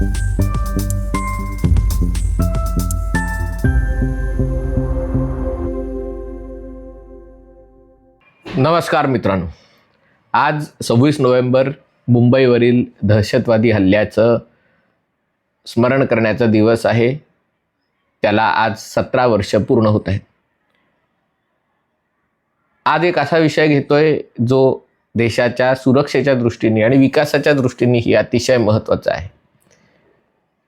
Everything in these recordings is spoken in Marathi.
नमस्कार मित्रांनो. आज सव्वीस नोव्हेंबर मुंबईवरील दहशतवादी हल्ल्याचं स्मरण करण्याचा दिवस आहे. त्याला आज सतरा वर्ष पूर्ण होत आहेत. आज एक असा विषय घेतोय जो देशाच्या सुरक्षेच्या दृष्टीने आणि विकासाच्या दृष्टीने ही अतिशय महत्त्वाचा आहे.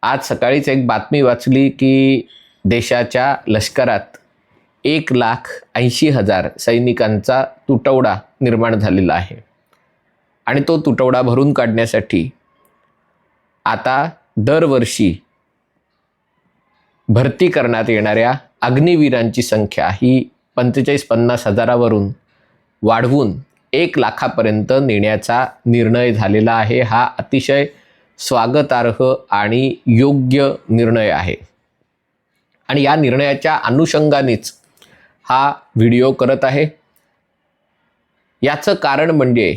आज सकाळीच एक बातमी वाचली की देशाच्या लष्करात एक लाख ऐंशी हजार सैनिकांचा तुटवडा निर्माण झालेला आहे. आणि तो तुटवडा भरून काढण्यासाठी आता दरवर्षी भरती करण्यात येणाऱ्या अग्निवीरांची संख्या ही पंचेचाळीस पन्नास हजारावरून वाढवून एक लाखापर्यंत नेण्याचा निर्णय झालेला आहे. हा अतिशय स्वागतार्ह आणि योग्य निर्णय आहे. आणि या निर्णयाच्या अनुषंगानेच हा व्हिडिओ करत आहे. याचं कारण म्हणजे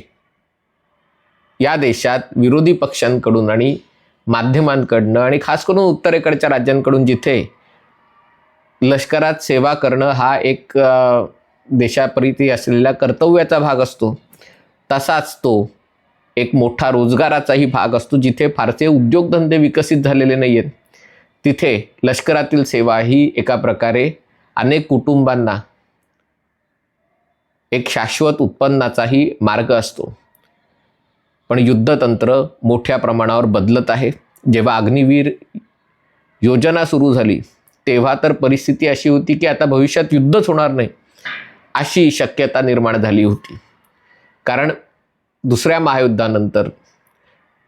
या देशात विरोधी पक्षांकडून आणि माध्यमांकडनं आणि खास करून उत्तरेकडच्या राज्यांकडून जिथे लष्करात सेवा करणं हा एक देशाप्रिती असलेल्या कर्तव्याचा भाग असतो तसाच तो एक मोठा रोजगाराचाही भाग असतो जिथे फारसे उद्योगधंदे विकसित झालेले नाही आहेत तिथे लष्करातील सेवा ही एका प्रकारे अनेक कुटुंबांना एक शाश्वत उत्पन्नाचाही मार्ग असतो. पण युद्धतंत्र मोठ्या प्रमाणावर बदलत आहे. जेव्हा अग्निवीर योजना सुरू झाली तेव्हा तर परिस्थिती अशी होती की आता भविष्यात युद्धच होणार नाही अशी शक्यता निर्माण झाली होती. कारण दुसऱ्या महायुद्धानंतर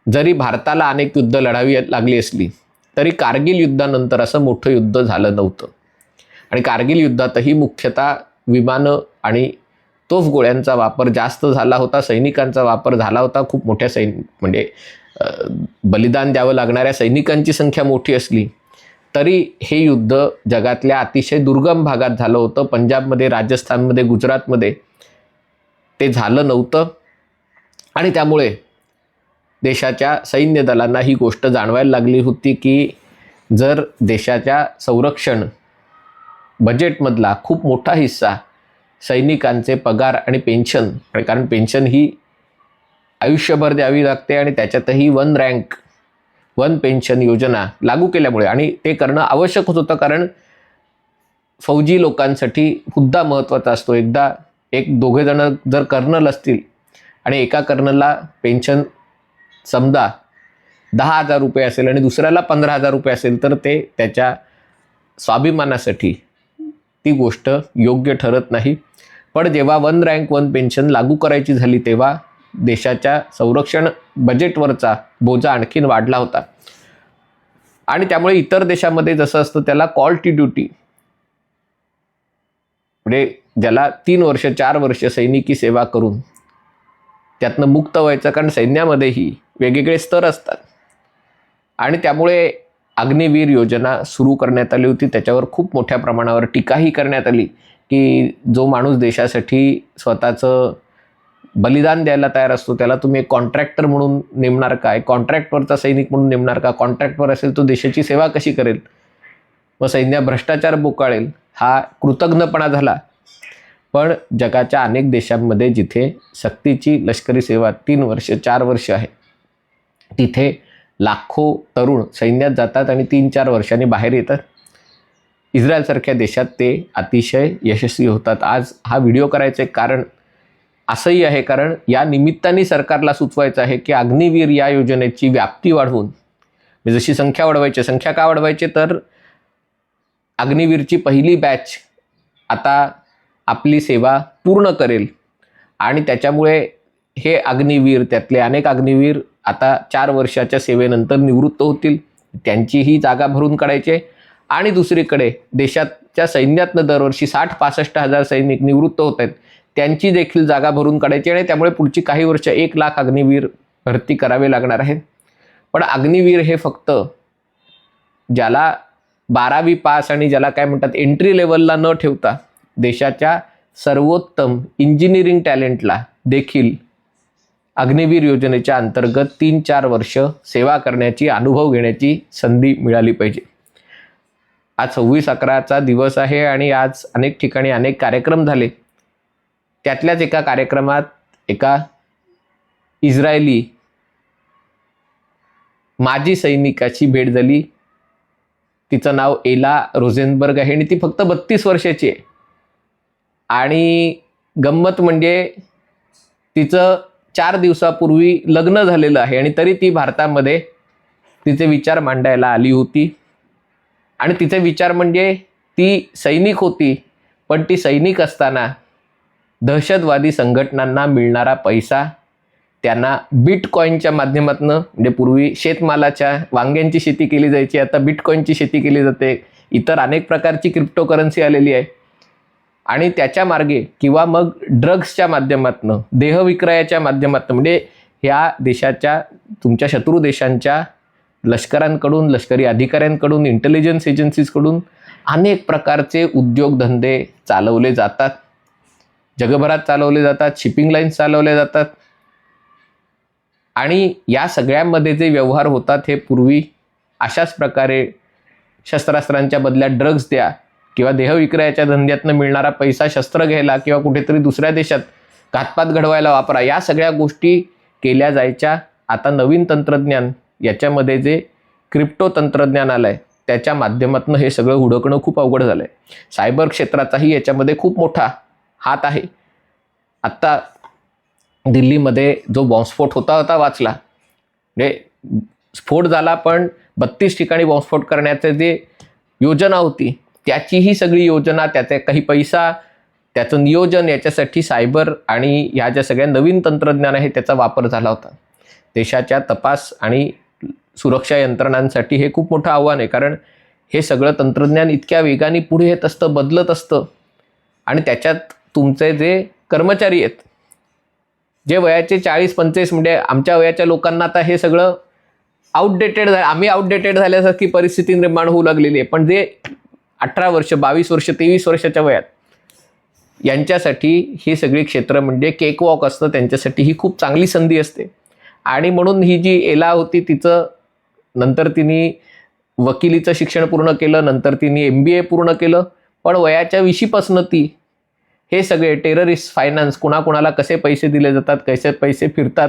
जरी भारताला अनेक युद्ध लढावी लागली असली तरी कारगिल युद्धानंतर असं मोठं युद्ध झालं नव्हतं. आणि कारगिल युद्धातही मुख्यतः विमानं आणि तोफगोळ्यांचा वापर जास्त झाला होता सैनिकांचा वापर झाला होता. खूप मोठ्या सैन म्हणजे बलिदान द्यावं लागणाऱ्या सैनिकांची संख्या मोठी असली तरी हे युद्ध जगातल्या अतिशय दुर्गम भागात झालं होतं. पंजाबमध्ये राजस्थानमध्ये गुजरातमध्ये ते झालं नव्हतं. आणि त्यामुळे देशाच्या सैन्य दलांना ही गोष्ट जाणवायला लागली होती की जर देशाच्या संरक्षण बजेटमधला खूप मोठा हिस्सा सैनिकांचे पगार आणि पेन्शन आणि कारण पेन्शन ही आयुष्यभर द्यावी लागते आणि त्याच्यातही वन रँक वन पेन्शन योजना लागू केल्यामुळे आणि ते करणं आवश्यक होत होतं कारण फौजी लोकांसाठी हुद्दा महत्त्वाचा असतो. एकदा एक दोघे जण जर कर्नल असतील आणि एका कर्नलला पेन्शन समजा दहा हजार रुपये असेल आणि दुसऱ्याला पंधरा हजार रुपये असेल तर ते त्याच्या स्वाभिमानासाठी ती गोष्ट योग्य ठरत नाही. पण जेव्हा वन रँक वन पेन्शन लागू करायची झाली तेव्हा देशाच्या संरक्षण बजेटवरचा बोजा आणखीन वाढला होता. आणि त्यामुळे इतर देशामध्ये जसं असतं त्याला कॉल टी ड्युटी म्हणजे ज्याला तीन वर्ष चार वर्ष सैनिकी सेवा करून त्यातनं मुक्त व्हायचं कारण सैन्यामध्येही वेगवेगळे स्तर असतात. आणि त्यामुळे अग्निवीर योजना सुरू करण्यात आली होती. त्याच्यावर खूप मोठ्या प्रमाणावर टीकाही करण्यात आली की जो माणूस देशासाठी स्वतःचं बलिदान द्यायला तयार असतो त्याला तुम्ही एक कॉन्ट्रॅक्टर म्हणून नेमणार काय कॉन्ट्रॅक्टवरचा सैनिक म्हणून नेमणार का? कॉन्ट्रॅक्टवर असेल तो देशाची सेवा कशी करेल? मग सैन्य भ्रष्टाचार बोकाळेल हा कृतज्ञपणा झाला. पण जगाच्या अनेक देशांमध्ये जिथे सक्तीची लष्करी सेवा तीन वर्ष चार वर्ष आहे तिथे लाखो तरुण सैन्यात जातात आणि तीन चार वर्षांनी बाहेर येतात. इस्रायलसारख्या देशात ते अतिशय यशस्वी होतात. आज हा व्हिडिओ करायचं एक कारण असंही आहे कारण या निमित्ताने सरकारला सुचवायचं आहे की अग्निवीर या योजनेची व्याप्ती वाढवून म्हणजे जशी संख्या वाढवायची संख्या का वाढवायची तर अग्निवीरची पहिली बॅच आता आपली सेवा पूर्ण करेल. आणि त्याच्यामुळे हे अग्निवीर त्यातले अनेक अग्निवीर आता चार वर्षाच्या सेवेनंतर निवृत्त होतील. त्यांचीही जागा भरून काढायचे आणि दुसरीकडे देशाच्या सैन्यातनं दरवर्षी साठ पासष्ट हजार सैनिक निवृत्त होत आहेत. त्यांची देखील जागा भरून काढायची आणि त्यामुळे पुढची काही वर्ष एक लाख अग्निवीर भरती करावे लागणार आहेत. पण अग्निवीर हे फक्त ज्याला बारावी पास आणि ज्याला काय म्हणतात एंट्री लेवलला न ठेवता देशाच्या सर्वोत्तम इंजिनिअरिंग टॅलेंटला देखील अग्निवीर योजनेच्या अंतर्गत तीन चार वर्ष सेवा करण्याची अनुभव घेण्याची संधी मिळाली पाहिजे. आज सव्वीस अकराचा दिवस आहे आणि आज अनेक ठिकाणी अनेक कार्यक्रम झाले. त्यातल्याच एका कार्यक्रमात एका इस्रायली माजी सैनिकाची भेट झाली. तिचं नाव एला रोझेनबर्ग आहे आणि ती फक्त बत्तीस वर्षाची आहे. आणि गंमत म्हणजे तिचं चार दिवसापूर्वी लग्न झालेलं आहे आणि तरी ती भारतामध्ये तिचे विचार मांडायला आली होती. आणि तिचे विचार म्हणजे ती सैनिक होती पण ती सैनिक असताना दहशतवादी संघटनांना मिळणारा पैसा त्यांना बिटकॉईनच्या माध्यमातून म्हणजे पूर्वी शेतमालाच्या वांग्यांची शेती केली जायची आता बिटकॉईनची शेती केली जाते. इतर अनेक प्रकारची क्रिप्टोकरन्सी आलेली आहे. आणि त्याच्या मार्गे किंवा मग ड्रग्सच्या माध्यमातून देहविक्रयाच्या माध्यमातून म्हणजे ह्या देशाच्या तुमच्या शत्रू देशांच्या लष्करांकडून लष्करी अधिकाऱ्यांकडून इंटेलिजन्स एजन्सीजकडून अनेक प्रकारचे उद्योगधंदे चालवले जातात. जगभरात चालवले जातात शिपिंग लाईन्स चालवल्या जातात. आणि या सगळ्यांमध्ये जे व्यवहार होतात हे पूर्वी अशाच प्रकारे शस्त्रास्त्रांच्या बदल्यात ड्रग्ज द्या किंवा देहविक्रयाच्या धंद्यातनं मिळणारा पैसा शस्त्र घ्यायला किंवा कुठेतरी दुसऱ्या देशात घातपात घडवायला वापरा या सगळ्या गोष्टी केल्या जायच्या. आता नवीन तंत्रज्ञान याच्यामध्ये जे क्रिप्टो तंत्रज्ञान आलं आहे त्याच्या माध्यमातून हे सगळं हुडकणं खूप अवघड झालं आहे सायबर क्षेत्राचाही याच्यामध्ये खूप मोठा हात आहे. आत्ता दिल्लीमध्ये जो बॉम्बस्फोट होता होता वाचला म्हणजे स्फोट झाला पण बत्तीस ठिकाणी बॉम्बस्फोट करण्याचे जे योजना होती त्याची ही सगळी योजना त्याचे काही पैसा त्याचं नियोजन याच्यासाठी सायबर आणि ह्या ज्या सगळ्या नवीन तंत्रज्ञान आहे त्याचा वापर झाला होता. देशाच्या तपास आणि सुरक्षा यंत्रणांसाठी हे खूप मोठं आव्हान आहे कारण हे सगळं तंत्रज्ञान इतक्या वेगाने पुढे येत असतं बदलत असतं आणि त्याच्यात तुमचे जे कर्मचारी आहेत जे वयाचे चाळीस पंचवीस म्हणजे आमच्या वयाच्या लोकांना आता हे सगळं आउटडेटेड झालं आम्ही आउटडेटेड झाल्यासारखी परिस्थिती निर्माण होऊ लागलेली आहे. पण जे अठरा वर्ष बावीस वर्ष तेवीस वर्षाच्या वयात. यांच्यासाठी ही सगळी क्षेत्र म्हणजे केक वॉक असतं. त्यांच्यासाठी ही खूप चांगली संधी असते. आणि म्हणून ही जी एला होती तिचं नंतर तिने वकिलीचं शिक्षण पूर्ण केलं. नंतर तिने एम बी ए पूर्ण केलं. पण वयाच्या विशीपासनं ती हे सगळे टेररिस्ट फायनान्स कुणाकुणाला कसे पैसे दिले जातात कसे पैसे फिरतात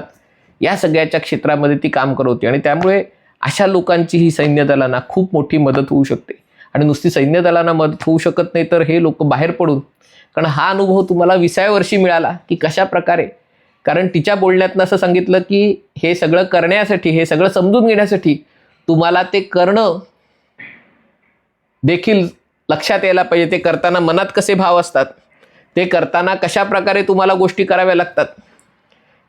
या सगळ्याच्या क्षेत्रामध्ये ती काम करत होती. आणि त्यामुळे अशा लोकांची ही सैन्य दलांना खूप मोठी मदत होऊ शकते. आणि नुसती सैन्य दलांना मदत होऊ शकत नाही तर हे लोक बाहेर पडून कारण हा अनुभव तुम्हाला विसाव्या वर्षी मिळाला की कशा प्रकारे? कारण तिच्या बोलण्यातनं असं सांगितलं की हे सगळं करण्यासाठी हे सगळं समजून घेण्यासाठी तुम्हाला ते करणं देखील लक्षात यायला पाहिजे. ते करताना मनात कसे भाव असतात? ते करताना कशा प्रकारे तुम्हाला गोष्टी कराव्या लागतात?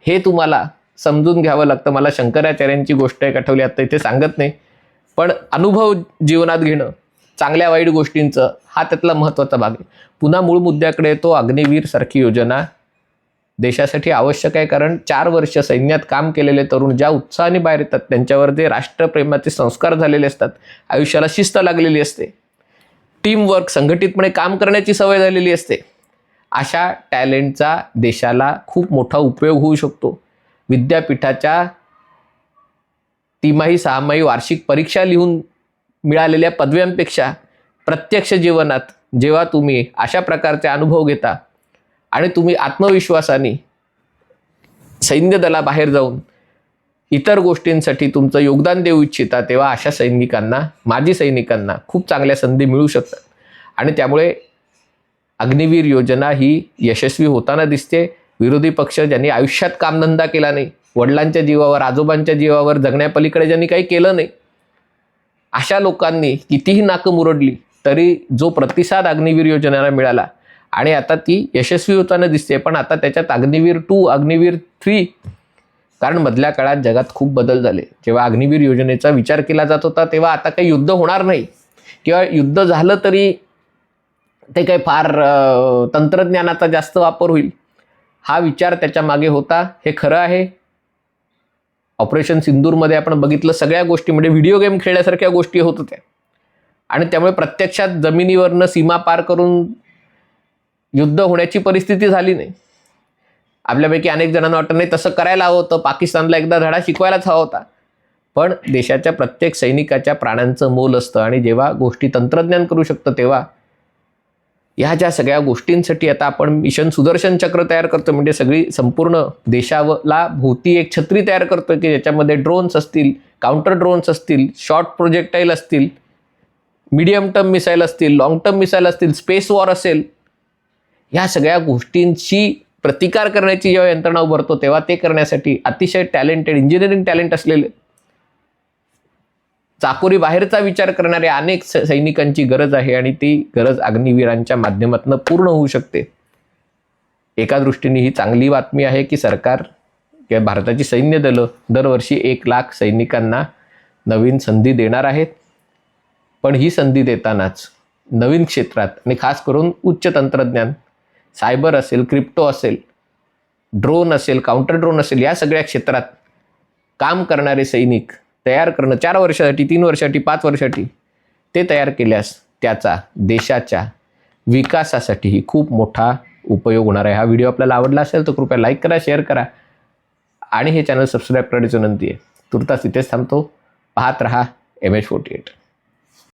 हे तुम्हाला समजून घ्यावं लागतं. मला शंकराचार्यांची गोष्ट एक आठवली आता इथे सांगत नाही. पण अनुभव जीवनात घेणं चांगल्या वाईट गोष्टींचं हा त्यातला महत्त्वाचा भाग आहे. पुन्हा मूळ मुद्द्याकडे येतो अग्निवीर सारखी योजना. देशासाठी आवश्यक आहे कारण चार वर्ष सैन्यात काम केलेले तरुण ज्या उत्साहाने बाहेर येतात त्यांच्यावर जे राष्ट्रप्रेमाचे संस्कार झालेले असतात. आयुष्याला शिस्त लागलेली असते. टीमवर्क संघटितपणे काम करण्याची सवय झालेली असते. अशा टॅलेंटचा देशाला खूप मोठा उपयोग होऊ शकतो. विद्यापीठाच्या तिमाही सहामाही वार्षिक परीक्षा लिहून मिळालेल्या पदव्यांपेक्षा प्रत्यक्ष जीवनात जेव्हा तुम्ही अशा प्रकारचे अनुभव घेता आणि तुम्ही आत्मविश्वासाने सैन्य दलाबाहेर जाऊन इतर गोष्टींसाठी तुमचं योगदान देऊ इच्छिता तेव्हा अशा सैनिकांना माजी सैनिकांना खूप चांगल्या संधी मिळू शकतात. आणि त्यामुळे अग्निवीर योजना ही यशस्वी होताना दिसते. विरोधी पक्ष ज्यांनी आयुष्यात कामधंदा केला नाही वडिलांच्या जीवावर आजोबांच्या जीवावर जगण्यापलीकडे ज्यांनी काही केलं नाही अशा लोकांनी कितीही नाकं मुरडली तरी जो प्रतिसाद अग्निवीर योजनेला मिळाला आणि आता ती यशस्वी होताना दिसते पण आता त्याच्यात अग्निवीर टू अग्निवीर थ्री कारण मधल्या काळात जगात खूप बदल झाले. जेव्हा अग्निवीर योजनेचा विचार केला जात होता तेव्हा आता काही युद्ध होणार नाही. किंवा युद्ध झालं तरी ते काही फार तंत्रज्ञानाचा जास्त वापर होईल. हा विचार त्याच्यामागे होता. हे खरं आहे. ऑपरेशन सिंदूरमध्ये आपण बघितलं सगळ्या गोष्टी म्हणजे व्हिडिओ गेम खेळण्यासारख्या गोष्टी होत होत्या. आणि त्यामुळे प्रत्यक्षात जमिनीवरनं सीमा पार करून युद्ध होण्याची परिस्थिती झाली नाही. आपल्यापैकी अनेक जणांना वाटत नाही तसं करायला हवं होतं. पाकिस्तानला एकदा धडा शिकवायलाच हवा होता. पण देशाच्या प्रत्येक सैनिकाच्या प्राण्यांचं मोल असतं आणि जेव्हा गोष्टी तंत्रज्ञान करू शकतं तेव्हा ह्या ज्या सगळ्या गोष्टींसाठी आता आपण मिशन सुदर्शन चक्र तयार करतो म्हणजे सगळी संपूर्ण देशाला भोवती एक छत्री तयार करतो की ज्याच्यामध्ये ड्रोन्स असतील काउंटर ड्रोन्स असतील शॉर्ट प्रोजेक्टाईल असतील मिडियम टर्म मिसाईल असतील लॉंग टर्म मिसाईल असतील स्पेस वॉर असेल ह्या सगळ्या गोष्टींची प्रतिकार करण्याची जेव्हा यंत्रणा उभारतो तेव्हा ते करण्यासाठी अतिशय टॅलेंटेड इंजिनिअरिंग टॅलेंट असलेले चाकोरी बाहेरचा विचार करणाऱ्या अनेक स- सैनिकांची गरज आहे आणि ती गरज अग्निवीरांच्या माध्यमातून पूर्ण होऊ शकते. एका दृष्टीने ही चांगली बातमी आहे की सरकार किंवा भारताची सैन्य दलं दरवर्षी एक लाख सैनिकांना नवीन संधी देणार आहेत. पण ही संधी देतानाच नवीन क्षेत्रात आणि खास करून उच्च तंत्रज्ञान सायबर असेल क्रिप्टो असेल ड्रोन असेल काउंटर ड्रोन असेल या सगळ्या क्षेत्रात काम करणारे सैनिक तयार करणं. चार वर्षासाठी तीन वर्षासाठी पाच वर्षासाठी. ते तयार केल्यास त्याचा देशाच्या विकासासाठीही खूप मोठा उपयोग होणार आहे. हा व्हिडिओ आपल्याला आवडला असेल तर कृपया लाईक करा शेअर करा. आणि हे चॅनल सबस्क्राईब करण्याची विनंती आहे. तुर्तास इथेच थांबतो. पाहत रहा एम एच फोर्टी एट